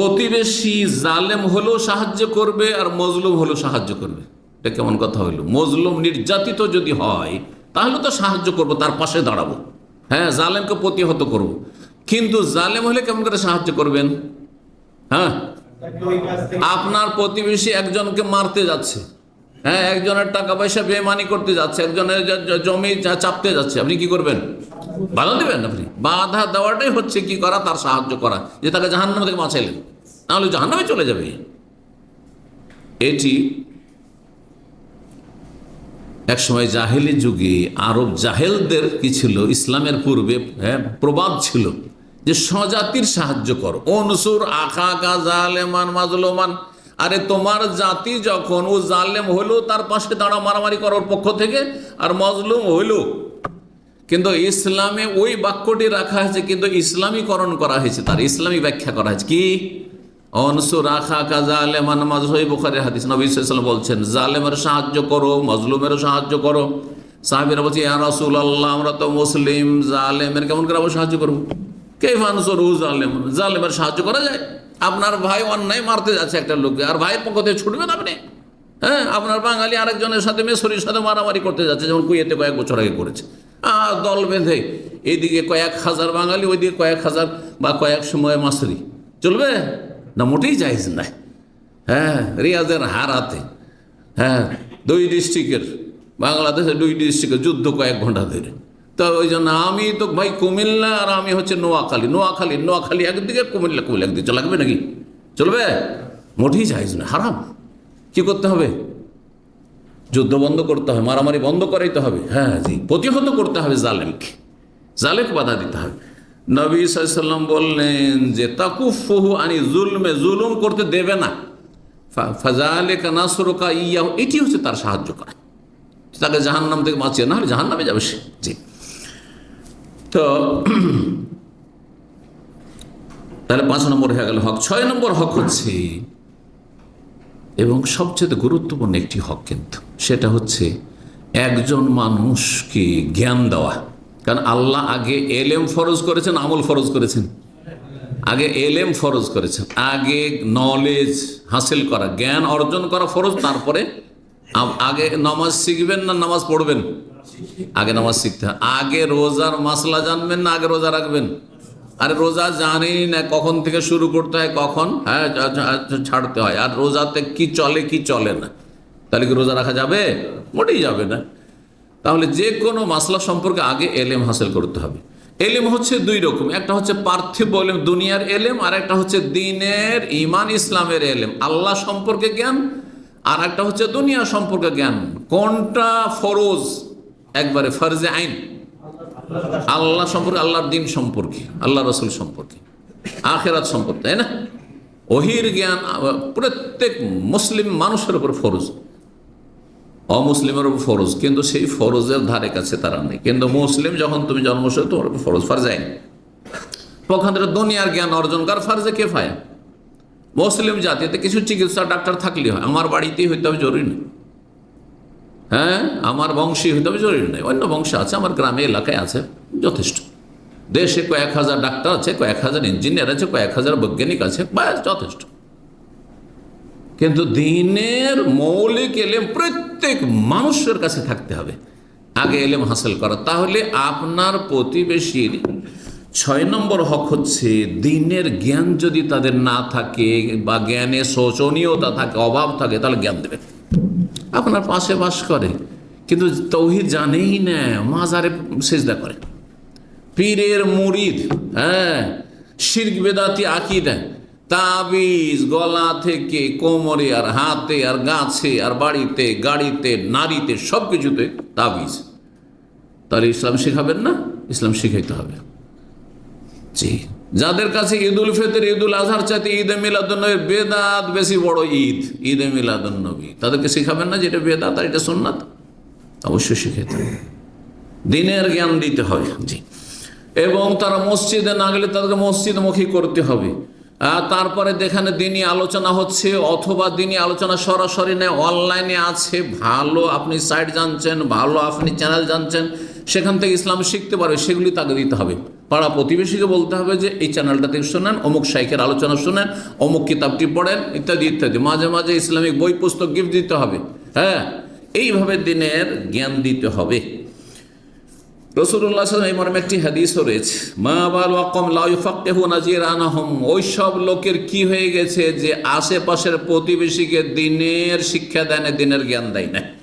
প্রতিবেশী জালেম হলেও সাহায্য করবে আর মজলুম হলেও সাহায্য করবে। এটা কেমন কথা হইল? মজলুম নির্যাতিত যদি হয়, তাহলে তো সাহায্য করব, তার পাশে দাঁড়াবো। হ্যাঁ জালেমকে প্রতিহত করব। কিন্তু জালেম হলে কেমন করে সাহায্য করবেন? হ্যাঁ? আপনার প্রতিবেশী একজনকে মারতে যাচ্ছে। হ্যাঁ একজনের টাকা পয়সা বেমানি করতে যাচ্ছে, একজনের জমি চাপতে যাচ্ছে। আপনি কি করবেন? বাধা দেবেন আপনি? বাধা দেওয়াটাই হচ্ছে কি করা তার সাহায্য করা যে তাকে জাহান্নাম থেকে বাঁচাইলেন তাহলে জাহান্নামে চলে যাবে। এটি একসময় জাহেলি যুগে আরব জাহেলদের কি ছিল? ইসলামের পূর্বে হ্যাঁ, প্রবাদ ছিল যে স্বজাতির সাহায্য কর। অনুসুর আখা কা জালেমান মাজলমান আরে তোমার জাতি যখন ও জালেম হলো তার পাশে দাঁড়া মারামারি করার পক্ষ থেকে আর মজলুম হইল। কিন্তু ইসলামে ওই বাক্যটি রাখা হয়েছে, কিন্তু ইসলামীকরণ করা হয়েছে, তার ইসলামী ব্যাখ্যা করা হয়েছে। কি? অনসু রাখা কাজা আলেমান মাজহই বুখারের হাদিস। নবী সাল্লাম বলছেন, জালেমের সাহায্য করো, মজলুমেরও সাহায্য করো। সাহাবিরা বলছে, ইয়া রাসূল আল্লাহ আমরা তো মুসলিম, জালেমের কেমন করে আমরা সাহায্য করব? কে ফানসর জালেম জালেমের সাহায্য করা যায়। আপনার ভাই অন্যায় মারতে যাচ্ছে একটা লোককে, আর ভাইয়ের পক্ষ থেকে ছুটবেন আপনি? হ্যাঁ আপনার বাঙালি আরেকজনের সাথে মেসরির সাথে মারামারি করতে যাচ্ছে, যেমন কুয়েতে কয়েক বছর আগে করেছে। দল বেঁধে। এইদিকে কয়েক হাজার বাঙালি, ওইদিকে কয়েক হাজার বা কয়েক সময় মাসরি চলবে? না, মোটেই যাইজ না হ্যাঁ রিয়াজের হারাতে। হ্যাঁ দুই ডিস্ট্রিক্টের, বাংলাদেশের দুই ডিস্ট্রিক্টের যুদ্ধ কয়েক ঘণ্টা ধরে। তো ওই জন্য আমি তো ভাই কুমিল্লা আর আমি হচ্ছে নোয়াখালী। নোয়াখালী নোয়াখালী একদিকে, কুমিল্লা কুমিল্লা একদিকে। লাগবে নাকি? চলবে? মোটেই যাইজ না হারাম। কি করতে হবে? যুদ্ধ বন্ধ করতে হবে, মারামারি বন্ধ করাইতে হবে। হ্যাঁ জি। প্রতিহত করতে হবে জালেমকে। জালেমকে বাধা দিতে হবে। নবী সাল্লাম বললেন যে তাকুফহু আনি জুলমে, জুলুম করতে দেবে না। ফাজালেকা নাসরুকা ইয়া এটি হচ্ছে তার সাহায্য করা তাকে জাহান্নাম থেকে বাঁচিয়ে না হলে জাহান্নামে যাবে সে। জি। তো, তাহলে পাঁচ নম্বর হয়ে গেল হক। ছয় নম্বর হক হচ্ছে, এবং সবচেয়ে গুরুত্বপূর্ণ একটি হক কিন্তু। সেটা হচ্ছে একজন মানুষকে জ্ঞান দেওয়া। কারণ আল্লাহ আগে এলেম ফরজ করেছেন, আমল ফরজ করেছেন। আগে এলেম ফরজ করেছেন। আগে নলেজ হাসিল করা, জ্ঞান অর্জন করা ফরজ, তারপরে আগে নামাজ শিখবেন না নামাজ পড়বেন? আগে নামাজ শিখতে আগে রোজার মাসলা জানবেন না, আগে রোজা রাখবেন? আরে রোজা জানেই না কখন থেকে শুরু করতে হয়, কখন? হ্যাঁ ছাড়তে হয়। আর রোজাতে কি চলে কি চলে না? তাহলে কি রোজা রাখা যাবে? মোটেই যাবে না। তাহলে যে কোনো মাসলা সম্পর্কে আগে এলেম হাসিল করতে হবে। এলেম হচ্ছে দুই রকম, একটা হচ্ছে পার্থিব এলেম, দুনিয়ার এলেম, আর একটা হচ্ছে দিনের ইমান ইসলামের এলেম। আল্লাহ সম্পর্কে জ্ঞান, আর একটা হচ্ছে দুনিয়া সম্পর্কে জ্ঞান। কোনটা ফরজ? একবারে ফরজে আইন। আল্লাহ সম্পর্কে, আল্লাহর দিন সম্পর্কে আল্লাহ রসুল সম্পর্কে। আখেরাত সম্পর্কে, তাই না? ওহির জ্ঞান প্রত্যেক মুসলিম মানুষের উপর ফরজ। অমুসলিমের উপর ফরজ। কিন্তু সেই ফরজের ধারে কাছে তারা নেই। কিন্তু মুসলিম যখন তুমি জন্মসূত্রে তোমার উপর ফরজ ফারজাইন পক্ষান্তরে দুনিয়ার জ্ঞান অর্জন কর ফার্জে কে ফায় মুসলিম জাতিতে কিছু চিকিৎসা ডাক্তার থাকলে হয়। আমার বাড়িতেই হইতে হবে জরুরি নেই। হ্যাঁ? আমার বংশী হইতে হবে জরুরি নেই। অন্য বংশ আছে, আমার গ্রামে, এলাকায় আছে, যথেষ্ট। দেশে কয়েক হাজার ডাক্তার আছে, কয়েক হাজার ইঞ্জিনিয়ার আছে, কয়েক হাজার বৈজ্ঞানিক আছে ব্যাস যথেষ্ট। কিন্তু দিনের মৌলিক এলেম প্রত্যেক মানুষের কাছে থাকতে হবে। আগে এলেম হাসিল করা। তাহলে আপনার প্রতিবেশীর ছয় নম্বর হক হচ্ছে দিনের জ্ঞান যদি তাদের না থাকে বা জ্ঞানে শোচনীয়তা থাকে, অভাব থাকে, তাহলে জ্ঞান দেবে। আপনার পাশে বাস করে। কিন্তু তৌহিদ জানেই না, মাজারে সেজদা করে। পীরের মুরিদ হ্যাঁ শির্ক বেদাতি আকিদা। তাবিজ গলা থেকে, কোমরে আর হাতে আর গাছে আর বাড়িতে, গাড়িতে, নারীতে সব কিছুতে তাবিজ। তাহলে ইসলাম শেখাবেন না? ইসলাম শিখাইতে হবে। জি। যাদের কাছে ঈদ উল ফিতর ঈদ উল আজহার চাইতে ঈদে মিলাদুন্নবীর বেদাত বেশি বড় ঈদ, ঈদে মিলাদুন্নবী। তাদেরকে শেখাবেন না যেটা বেদাত আর এটা সুন্নাত? অবশ্যই শিখাইতে হবে। দিনের জ্ঞান দিতে হবে জি। এবং তারা মসজিদে না গেলে তাদেরকে মসজিদমুখী করতে হবে। তারপরে যেখানে দিনই আলোচনা হচ্ছে অথবা দিনই আলোচনা সরাসরি নেই অনলাইনে আছে, ভালো আপনি সাইট জানছেন, ভালো আপনি চ্যানেল জানছেন, সেখান থেকে ইসলাম শিখতে পারবে, সেগুলি তাকে দিতে হবে। পাড়া প্রতিবেশীকে বলতে হবে যে, এই চ্যানেলটা থেকে শোনেন, অমুক শাইখের আলোচনা শোনেন, অমুক কিতাবটি পড়েন, ইত্যাদি ইত্যাদি। মাঝে মাঝে ইসলামিক বই পুস্তক গিফট দিতে হবে। হ্যাঁ এইভাবে দিনের জ্ঞান দিতে হবে। একটি মা ওই সব লোকের কি হয়ে গেছে যে আশেপাশের প্রতিবেশীকে দিনের শিক্ষা দেয় না, দিনের জ্ঞান দেয় না।